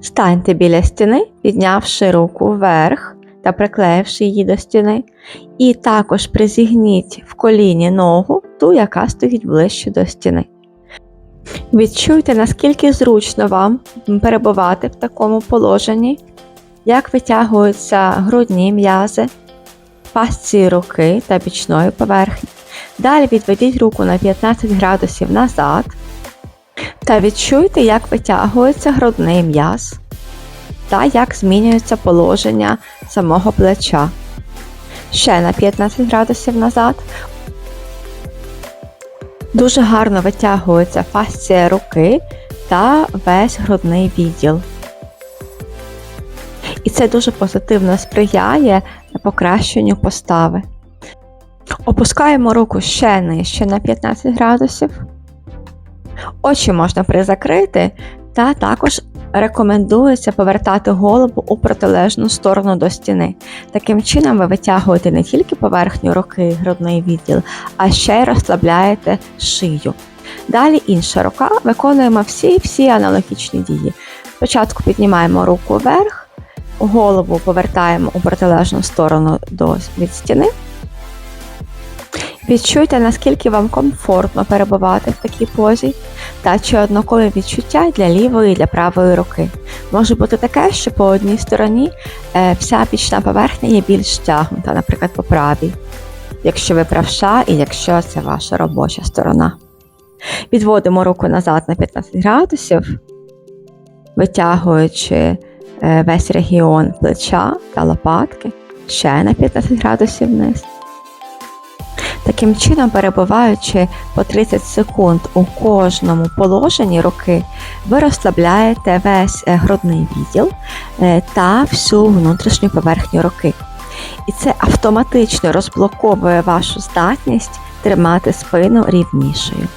Станьте біля стіни, піднявши руку вверх та приклеївши її до стіни. І також призігніть в коліні ногу, ту, яка стоїть ближче до стіни. Відчуйте, наскільки зручно вам перебувати в такому положенні, як витягуються грудні м'язи, пастці руки та бічної поверхні. Далі відведіть руку на 15 градусів назад та відчуйте, як витягується грудний м'яз та як змінюється положення самого плеча. Ще на 15 градусів назад. Дуже гарно витягується фасція руки та весь грудний відділ. І це дуже позитивно сприяє покращенню постави. Опускаємо руку ще нижче на 15 градусів. Очі можна призакрити, та також рекомендується повертати голову у протилежну сторону до стіни. Таким чином ви витягуєте не тільки поверхню руки, грудний відділ, а ще й розслабляєте шию. Далі інша рука, виконуємо всі-всі аналогічні дії. Спочатку піднімаємо руку вверх, голову повертаємо у протилежну сторону до, від стіни. Відчуйте, наскільки вам комфортно перебувати в такій позі, та чи однакові відчуття для лівої і для правої руки. Може бути таке, що по одній стороні е, вся бічна поверхня є більш стягнута, наприклад, по правій, якщо ви правша і якщо це ваша робоча сторона. Відводимо руку назад на 15 градусів, витягуючи е, весь регіон плеча та лопатки ще на 15 градусів вниз. Таким чином, перебуваючи по 30 секунд у кожному положенні руки, ви розслабляєте весь е, грудний відділ е, та всю внутрішню поверхню руки. І це автоматично розблоковує вашу здатність тримати спину рівнішою.